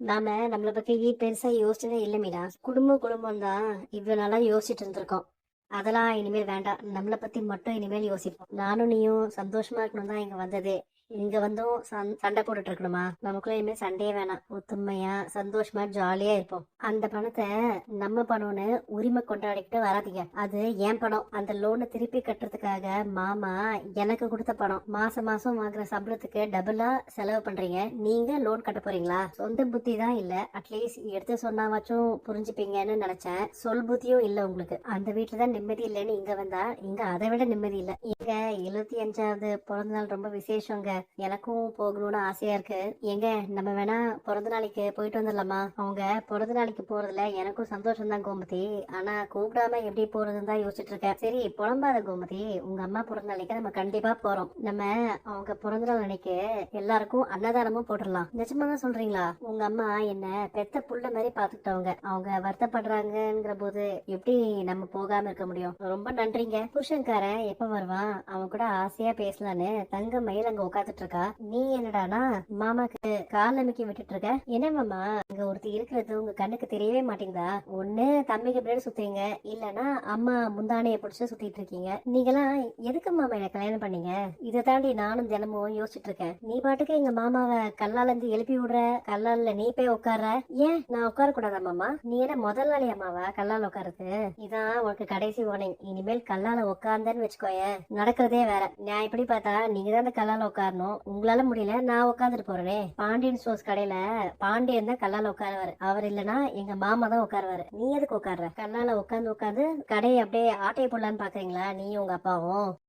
நாம நம்மளை பத்தி பெருசா யோசிச்சதே இல்லை மீனா குடும்பம் குடும்பம் தான் இவ்வளவு நாளா யோசிச்சுட்டு இருந்திருக்கோம். அதெல்லாம் இனிமேல் வேண்டாம். நம்மளை பத்தி மட்டும் இனிமேல் யோசிப்போம். நானும் நீயும் சந்தோஷமா இருக்கணும் தான் இங்க வந்ததே. இங்க வந்தும் சண்- சண்டை போட்டுட்டு இருக்கணுமா நமக்குள்ள இனிமேல் சண்டையே வேணாம். ஒத்துமையா சந்தோஷமா ஜாலியா இருப்போம். அந்த பணத்தை நம்ம பணம்னு உரிமை கொண்டாடிக்கிட்டு வராதீங்க. அது என் பணம். அந்த லோனை திருப்பி கட்டுறதுக்காக மாமா எனக்கு கொடுத்த பணம். மாசம் மாசம் வாங்குற சம்பளத்துக்கு டபுளா செலவு பண்றீங்க. நீங்க லோன் கட்ட போறீங்களா? சொந்த புத்தி தான் இல்ல. அட்லீஸ்ட் எடுத்து சொன்னாவாச்சும் புரிஞ்சுப்பீங்கன்னு நினைச்சேன். சொல் புத்தியும் இல்ல உங்களுக்கு. அந்த வீட்டுல தான் நிம்மதி இல்லைன்னு இங்க வந்தா இங்க அதை விட நிம்மதி இல்ல. இங்க எழுபத்தி அஞ்சாவது பிறந்த நாள் ரொம்ப விசேஷங்க. எனக்கும் போகணும்னு ஆசையா இருக்கு. எங்க நம்ம வேணா பிறந்த நாளைக்கு போயிட்டு வந்துடலாமா? அவங்க பிறந்த நாளைக்கு போறதுல எனக்கும் சந்தோஷம் தான் கோமதி. ஆனா கூப்பிடாம எப்படி போறதுன்னு தான் யோசிச்சுட்டு இருக்கேன். சரி புலம்பாத கோமதி உங்க அம்மா பிறந்த நாளைக்கு நம்ம கண்டிப்பா போறோம். நம்ம அவங்க பிறந்த நாள் அன்னைக்கு எல்லாருக்கும் அன்னதானமும் போட்டுடலாம். நிஜமா தான் சொல்றீங்களா? உங்க அம்மா என்ன பெத்த புள்ள மாதிரி பாத்துக்கிட்டவங்க. அவங்க வருத்தப்படுறாங்கிற போது எப்படி நம்ம போகாம இருக்க முடியும்? ரொம்ப நன்றிங்க. புருஷன்காரன் எப்ப வருவான்? அவன் கூட ஆசையா பேசலான்னு தங்க மயில் அங்க உட்காந்துட்டு இருக்கா நீ என்னடானா மாமாக்கு கால் அமைக்கி விட்டுட்டு இருக்க என்ன மாமா இங்க ஒருத்தி இருக்கிறது உங்க கண்ணுக்கு தெரியவே மாட்டேங்குதா? ஒண்ணு தம்பிக்கு பின்னாடி சுத்துறீங்க இல்லனா அம்மா முந்தானைய பிடிச்சு சுத்திட்டு இருக்கீங்க நீங்களாம் எதுக்கு மாமா என்ன கல்யாணம் பண்ணீங்க? இதை தாண்டி நானும் தினமும் யோசிச்சுட்டு இருக்கேன் நீ பாட்டுக்கு எங்க மாமாவை கல்லால இருந்து எழுப்பி விடுற கல்லால நீ போய் உட்கார ஏன் நான் உட்கார கூடாதா மாமா? நீ என்ன முதல் நாளே அம்மாவா கல்லால உட்காருது இதான் உனக்கு கடைசி வார்னிங் இனிமேல் கல்லால உட்கார்ந்தேன்னு வச்சுக்கோயேன். நடக்கிறதே வேற. நான் இப்படி பார்த்தா நீங்க தான் அந்த கல்லால உட்காரணும் உங்களால முடியல நான் உட்காந்துட்டு போறேனே. பாண்டியன் ஸ்டோர்ஸ் கடையில பாண்டியன் தான் கல்லால உட்காருவாரு. அவர் இல்லனா எங்க மாமா தான் உட்காருவாரு. நீ எதுக்கு உட்கார்ற? கல்லால உட்காந்து உட்காந்து கடையை அப்படியே ஆட்டையை போடலான்னு பாக்குறீங்களா? நீயும் உங்க அப்பாவும்.